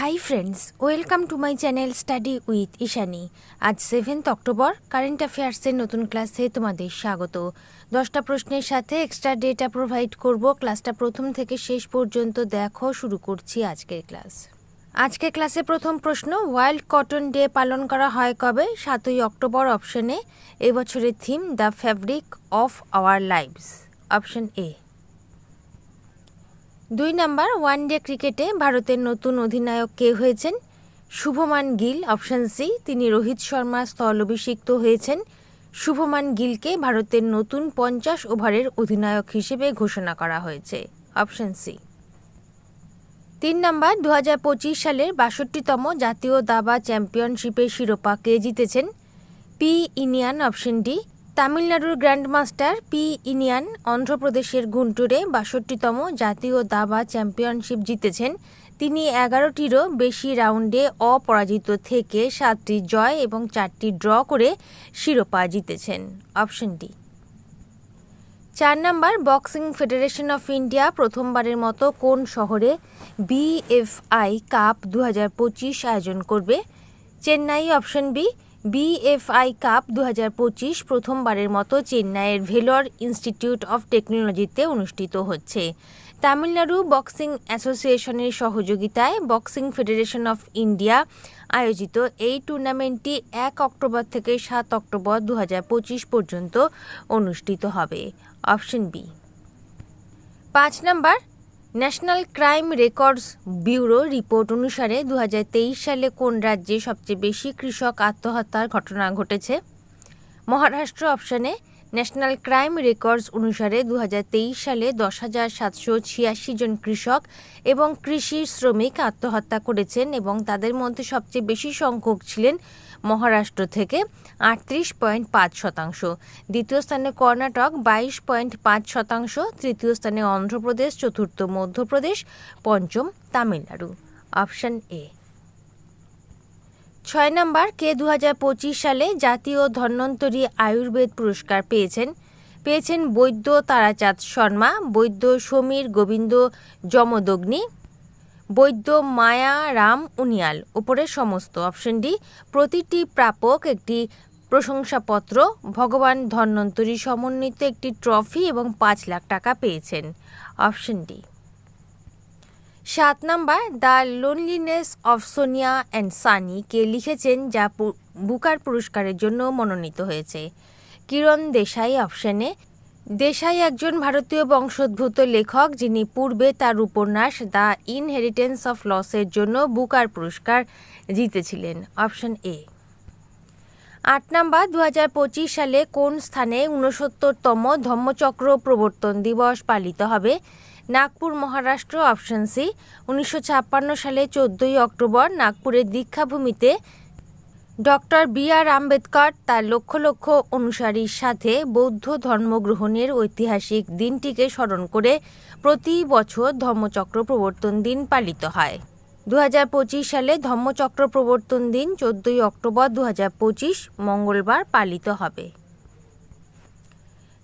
Hi friends welcome to my channel study with Ishani আজ seventh October current অ্যাফেয়ার্সের নতুন ক্লাসে তোমাদের স্বাগত। দশটা প্রশ্নের সাথে এক্সট্রা ডেটা প্রোভাইড করব। ক্লাসটা প্রথম থেকে শেষ পর্যন্ত দেখো, শুরু করছি আজকের ক্লাস আজকের ক্লাসে প্রথম প্রশ্ন ওয়াইল্ড কটন ডে পালন করা হয় কবে? সাতই অক্টোবর অপশনে এবছরের theme the fabric of our lives option A দুই নাম্বার, ওয়ান ডে ক্রিকেটে ভারতের নতুন অধিনায়ক কে হয়েছেন? শুভমান গিল, অপশন সি, তিনি রোহিত শর্মা স্থলাভিষিক্ত হয়েছেন। শুভমান গিলকে ভারতের নতুন পঞ্চাশ ওভারের অধিনায়ক হিসেবে ঘোষণা করা হয়েছে। Option C. তিন নাম্বার দু হাজার পঁচিশ সালের বাষট্টিতম জাতীয় দাবা চ্যাম্পিয়নশিপের শিরোপা কে জিতেছেন? পি ইনিয়ান, অপশন ডি তামিলনাড়ুর গ্র্যান্ডমাস্টার পি ইনিয়ান অন্ধ্রপ্রদেশের গুন্টুরে বাষট্টিতম জাতীয় দাবা চ্যাম্পিয়নশিপ জিতেছেন। তিনি এগারোটিরও বেশি রাউন্ডে অপরাজিত থেকে সাতটি জয় এবং চারটি ড্র করে শিরোপা জিতেছেন। Option D. চার number Boxing Federation of India প্রথমবারের মতো কোন শহরে বিএফআই কাপ দু হাজার পঁচিশ আয়োজন করবে? Chennai, option B BFI cup দু হাজার পঁচিশ প্রথমবারের মতো চেন্নাইয়ের ভেলোর ইনস্টিটিউট অফ টেকনোলজিতে অনুষ্ঠিত হচ্ছে। তামিলনাড়ু বক্সিং অ্যাসোসিয়েশনের সহযোগিতায় বক্সিং ফেডারেশন অফ ইন্ডিয়া আয়োজিত এই টুর্নামেন্টটি এক অক্টোবর থেকে সাত অক্টোবর দু হাজার পঁচিশ পর্যন্ত অনুষ্ঠিত হবে। Option B. পাঁচ number National Crime Records Bureau report অনুসারে দু হাজার তেইশ সালে কোন রাজ্যে সবচেয়ে বেশি কৃষক আত্মহত্যার ঘটনা ঘটেছে? মহারাষ্ট্র অপশনে ন্যাশনাল ক্রাইম রেকর্ডস অনুসারে দু হাজার তেইশ সালে দশ হাজার সাতশো ছিয়াশি জন কৃষক এবং কৃষি শ্রমিক আত্মহত্যা করেছেন এবং তাদের মধ্যে সবচেয়ে বেশি সংখ্যক ছিলেন মহারাষ্ট্র থেকে আটত্রিশ পয়েন্ট পাঁচ শতাংশ। দ্বিতীয় স্থানে কর্ণাটক বাইশ পয়েন্ট পাঁচ শতাংশ। তৃতীয় স্থানে অন্ধ্রপ্রদেশ, চতুর্থ মধ্যপ্রদেশ, পঞ্চম তামিলনাড়ু। Option A. ছয় নম্বর, কে দু হাজার পঁচিশ সালে জাতীয় ধন্বন্তরী আয়ুর্বেদ পুরস্কার পেয়েছেন? পেয়েছেন বৈদ্য তারাচাঁদ শর্মা, বৈদ্য সমীর গোবিন্দ যমদগ্নি বৈদ্য মায়া রাম উনিয়াল ওপরের সমস্ত। অপশন ডি প্রতিটি প্রাপক একটি প্রশংসাপত্র, ভগবান ধন্বন্তরী সমন্বিত একটি ট্রফি এবং পাঁচ লাখ টাকা পেয়েছেন। অপশন ডি সাত number, the loneliness of Sonia and Sunny, কে লিখেছেন যা বুকার পুরস্কারের জন্য মনোনীত হয়েছে। কিরণ দেশাই অপশনে দেশাই একজন ভারতীয় বংশোদ্ভূত লেখক যিনি পূর্বে তার উপন্যাস দ্য ইনহেরিটেন্স অফ লসের জন্য বুকার পুরস্কার জিতেছিলেন, অপশন এ। আট নাম্বার দু হাজার পঁচিশ সালে কোন স্থানে ঊনসত্তরতম ধম্মচক্র প্রবর্তন দিবস পালিত হবে? Nagpur, Maharashtra, option C. উনিশশো ছাপ্পান্ন সালে চোদ্দোই অক্টোবর নাগপুরের দীক্ষাভূমিতে ডক্টর বি আর আম্বেদকর তার লক্ষ লক্ষ অনুসারীর সাথে বৌদ্ধ ধর্মগ্রহণের ঐতিহাসিক দিনটিকে স্মরণ করে প্রতি বছর ধর্মচক্র প্রবর্তন দিন পালিত হয়। দু হাজার পঁচিশ সালে ধর্মচক্র প্রবর্তন দিন চোদ্দই অক্টোবর দু হাজার পঁচিশ মঙ্গলবার পালিত হবে।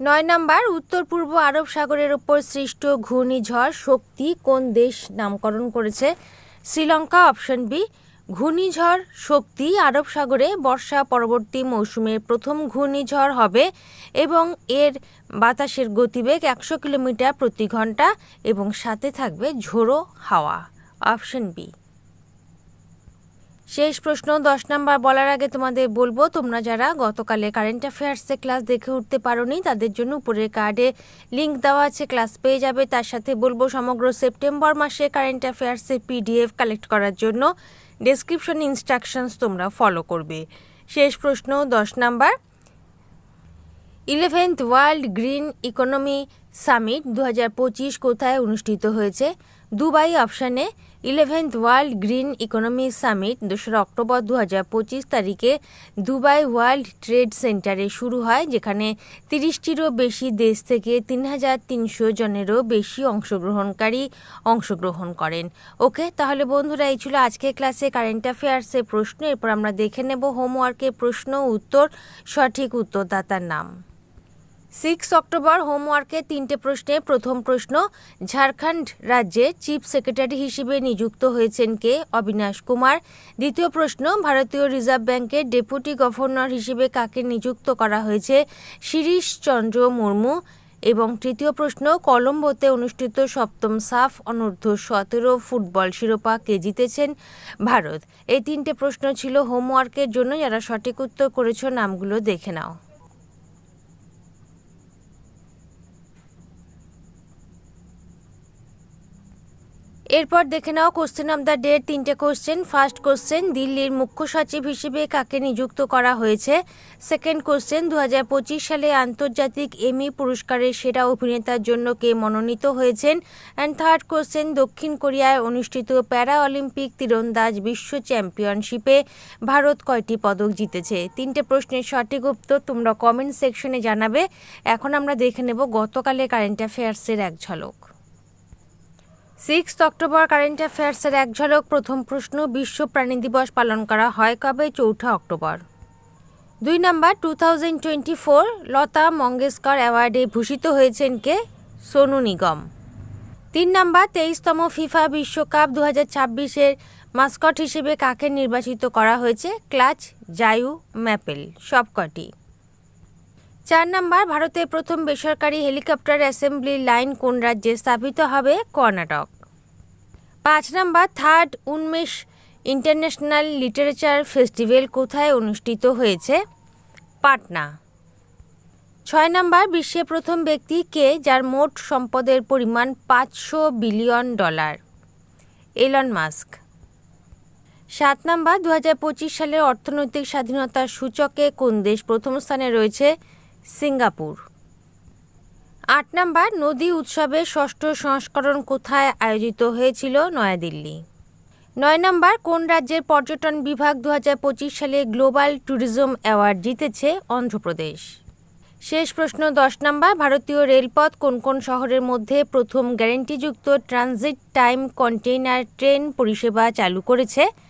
নয় নম্বর, উত্তর পূর্ব আরব সাগরের ওপর সৃষ্ট ঘূর্ণিঝড় শক্তি কোন দেশ নামকরণ করেছে? শ্রীলঙ্কা অপশন বি ঘূর্ণিঝড় শক্তি আরব সাগরে বর্ষা পরবর্তী মৌসুমের প্রথম ঘূর্ণিঝড় হবে এবং এর বাতাসের গতিবেগ একশো কিলোমিটার প্রতি ঘণ্টা এবং সাথে থাকবে ঝোড়ো হাওয়া। Option B. শেষ প্রশ্ন, দশ নাম্বার বলার আগে তোমাদের বলব, তোমরা যারা গতকালে কারেন্ট অ্যাফেয়ার্সে ক্লাস দেখে উঠতে পারোনি, তাদের জন্য উপরের কার্ডে লিঙ্ক দেওয়া আছে, ক্লাস পেয়ে যাবে। তার সাথে বলব, সমগ্র সেপ্টেম্বর মাসে কারেন্ট অ্যাফেয়ার্সে পিডিএফ কালেক্ট করার জন্য ডেসক্রিপশন ইনস্ট্রাকশনস তোমরা ফলো করবে। শেষ প্রশ্ন, দশ number. Eleventh World Green Economy Summit দু হাজার পঁচিশ কোথায় অনুষ্ঠিত হয়েছে? দুবাই অপশানে eleventh World Green Economy Summit দোসরা অক্টোবর দু হাজার পঁচিশ তারিখে দুবাই ওয়ার্ল্ড ট্রেড সেন্টারে শুরু হয়, যেখানে তিরিশটিরও বেশি দেশ থেকে তিন হাজার তিনশো জনেরও বেশি অংশগ্রহণকারী অংশগ্রহণ করেন। ওকে, তাহলে বন্ধুরা, এই ছিল আজকের ক্লাসে কারেন্ট অ্যাফেয়ার্সের প্রশ্ন। এরপর আমরা দেখে নেব হোমওয়ার্কের প্রশ্ন, উত্তর, সঠিক উত্তরদাতার নাম। সিক্স অক্টোবর হোমওয়ার্কে তিনটে প্রশ্নে প্রথম প্রশ্ন, ঝাড়খণ্ড রাজ্যে চিফ সেক্রেটারি হিসেবে নিযুক্ত হয়েছেন কে? অবিনাশ কুমার। দ্বিতীয় প্রশ্ন, ভারতীয় রিজার্ভ ব্যাংকের ডেপুটি গভর্নর হিসেবে কাকে নিযুক্ত করা হয়েছে? শিরিশ চন্দ্র মুর্মু। এবং তৃতীয় প্রশ্ন, কলম্বোতে অনুষ্ঠিত সপ্তম সাফ অনূর্ধ্ব সতেরো ফুটবল শিরোপা কে জিতেছেন? ভারত। এই তিনটে প্রশ্ন ছিল হোমওয়ার্কের জন্য। যারা সঠিক উত্তর করেছ, নামগুলো দেখে নাও। এরপর দেখে নাও কোশ্চেন অফ দ্য ডে তিনটে কোশ্চেন ফার্স্ট কোশ্চেন দিল্লির মুখ্য সচিব হিসেবে কাকে নিযুক্ত করা হয়েছে? সেকেন্ড কোশ্চেন দু হাজার পঁচিশ সালে আন্তর্জাতিক এমি পুরস্কারের সেরা অভিনেতার জন্য কে মনোনীত হয়েছেন? অ্যান্ড থার্ড কোশ্চেন দক্ষিণ কোরিয়ায় অনুষ্ঠিত প্যারা অলিম্পিক তীরন্দাজ বিশ্ব চ্যাম্পিয়নশিপে ভারত কয়টি পদক জিতেছে? তিনটে প্রশ্নের সঠিক উত্তর তোমরা কমেন্ট সেকশনে জানাবে। এখন আমরা দেখে নেব গতকালের কারেন্ট অ্যাফেয়ার্সের এক ঝলক। সিক্স অক্টোবর কারেন্ট অ্যাফেয়ার্সের এক ঝলক প্রথম প্রশ্ন, বিশ্ব প্রাণী দিবস পালন করা হয় কবে? চৌঠা অক্টোবর। দুই number, two thousand twenty four, Lata Mangeshkar অ্যাওয়ার্ডে ভূষিত হয়েছেন কে? সোনু নিগম। তিন নম্বর, তেইশতম ফিফা বিশ্বকাপ দু হাজার ছাব্বিশের মাস্কট হিসেবে কাকে নির্বাচিত করা হয়েছে? ক্লাচ, জায়ু, ম্যাপেল, সবকটি। চার নম্বর, ভারতের প্রথম বেসরকারি হেলিকপ্টার অ্যাসেম্বলি লাইন কোন রাজ্যে স্থাপিত হবে? কর্ণাটক। পাঁচ number, third Unmesh International Literature Festival কোথায় অনুষ্ঠিত হয়েছে? পাটনা। ছয় নাম্বার বিশ্বে প্রথম ব্যক্তি কে যার মোট সম্পদের পরিমাণ পাঁচশো বিলিয়ন ডলার? Elon Musk. সাত নম্বর দু হাজার পঁচিশ সালের অর্থনৈতিক স্বাধীনতার সূচকে কোন দেশ প্রথম স্থানে রয়েছে? সিঙ্গাপুর। আট নাম্বার, নদী উৎসবের ষষ্ঠ সংস্করণ কোথায় আয়োজিত হয়েছিল নয়াদিল্লি? নয় নাম্বার, কোন রাজ্যের পর্যটন বিভাগ দু হাজার পঁচিশ সালে গ্লোবাল ট্যুরিজম অ্যাওয়ার্ড জিতেছে অন্ধ্রপ্রদেশ? শেষ প্রশ্ন, দশ নাম্বার, ভারতীয় রেলপথ কোন কোন শহরের মধ্যে প্রথম গ্যারেন্টিযুক্ত ট্রানজিট টাইম কন্টেইনার ট্রেন পরিষেবা চালু করেছে?